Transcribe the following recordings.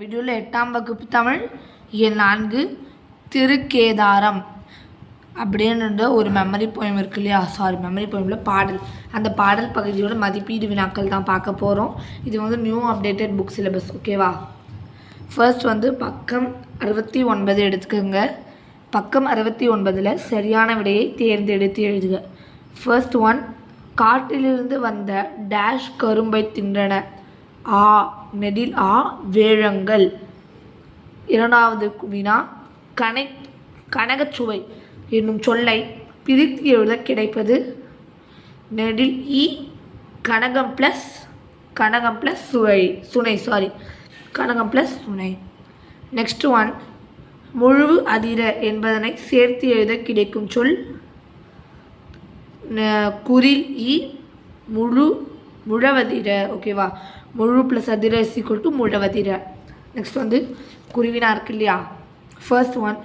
வீடியோவில் எட்டாம் வகுப்பு தமிழ் எண் நான்கு திருக்கேதாரம் அப்படின்னு ஒரு மெமரி போயம் இருக்கு இல்லையா? சாரி மெமரி போயமில் பாடல். அந்த பாடல் பகுதியோட மதிப்பீடு வினாக்கள் தான் பார்க்க போகிறோம் இது வந்து நியூ அப்டேட்டட் புக் சிலபஸ் ஓகேவா ஃபர்ஸ்ட் வந்து பக்கம் அறுபத்தி ஒன்பது எடுத்துக்கோங்க. பக்கம் அறுபத்தி ஒன்பதில் சரியான விடையை தேர்ந்தெடுத்து எழுதுக. ஃபர்ஸ்ட் ஒன் காட்டிலிருந்து வந்த டேஷ் கரும்பை தின்றன. ஆ நெடில் ஆ வேழங்கள். இரண்டாவது வினா கனை கனகச்சுவை என்னும் சொல்லை பிரித்து எழுத கிடைப்பது நெடில் இ கனகம் ப்ளஸ் கனகம் ப்ளஸ் சுவை சுனை சாரி கனகம் ப்ளஸ் சுனை. நெக்ஸ்ட் ஒன் முழு அதிர என்பதனை சேர்த்து எழுத கிடைக்கும் சொல் குரில் இ முழு முழவதிர ஓகேவா முழு ப்ளஸ் அதிர இஸ் ஈக்குவல் டு முழவதிர. நெக்ஸ்ட் வந்து குருவினா இருக்கு இல்லையா? ஃபர்ஸ்ட் ஒன்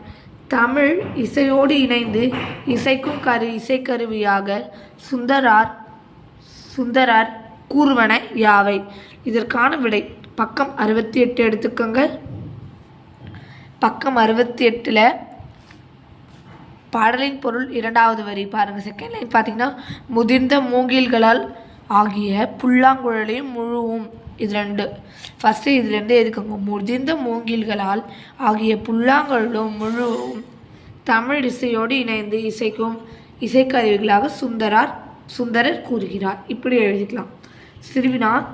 தமிழ் இசையோடு இணைந்து இசைக்கும் கரு இசைக்கருவியாக சுந்தரார் சுந்தரார் கூறுவன யாவை? இதற்கான விடை பக்கம் அறுபத்தி எட்டு எடுத்துக்கோங்க. பக்கம் அறுபத்தி எட்டில் பாடலின் பொருள் இரண்டாவது வரி பாருங்கள் செகண்ட் லைன் பார்த்தீங்கன்னா முதிர்ந்த மூங்கில்களால் ஆகிய புல்லாங்குழலையும் முழுவும் இது ரெண்டு ஃபஸ்ட்டு இதுலேருந்து எதுக்குங்க? முதிர்ந்த மூங்கில்களால் ஆகிய புல்லாங்குழலும் முழுவும் தமிழ் இசையோடு இணைந்து இசைக்கும் இசைக்கருவிகளாக சுந்தரார் சுந்தரர் கூறுகிறார். இப்படி எழுதிக்கலாம். சிறுவினா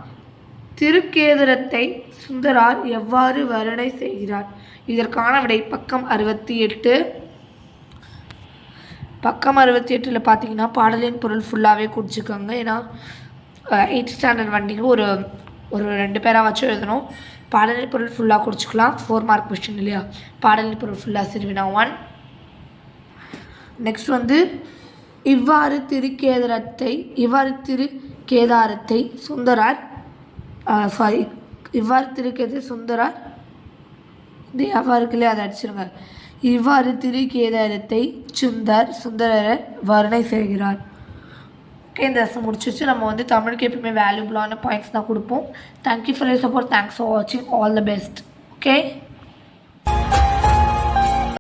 திருக்கேதரத்தை சுந்தரார் எவ்வாறு வர்ணனை செய்கிறார்? இதற்கான விடை பக்கம் அறுபத்தி எட்டு. பக்கம் அறுபத்தி எட்டில் பார்த்தீங்கன்னா பாடலின் பொருள் ஃபுல்லாகவே குறிச்சிக்கோங்க ஏன்னா எயிட் ஸ்டாண்டர்ட் வண்டிக்கு ஒரு ஒரு ரெண்டு பேராக வச்சு எழுதணும். பாடலின் பொருள் ஃபுல்லாக குறிச்சிக்கலாம் ஃபோர் மார்க் கொஸ்டின் இல்லையா? பாடலின் பொருள் ஃபுல்லாக சிறுவினா ஒன் நெக்ஸ்ட் வந்து இவ்வாறு திருக்கேதாரத்தை இவ்வாறு திரு கேதாரத்தை சுந்தரார் சாரி இவ்வாறு திருக்கேது சுந்தரார் இது எவ்வாறு இருக்குல்லையே அதை அடிச்சிருங்க. இவ்வாறு திருக்கேதாரத்தை சுந்தர் சுந்தரர் வர்ணனை செய்கிறார். ஓகே இந்த லெசன் முடிச்சிச்சு நம்ம வந்து தமிழுக்கு எப்பயுமே வேல்யூபிளான பாயிண்ட்ஸ் தான் கொடுப்போம். Thank you for your support thanks for வாட்சிங் ஆல் த பெஸ்ட் ஓகே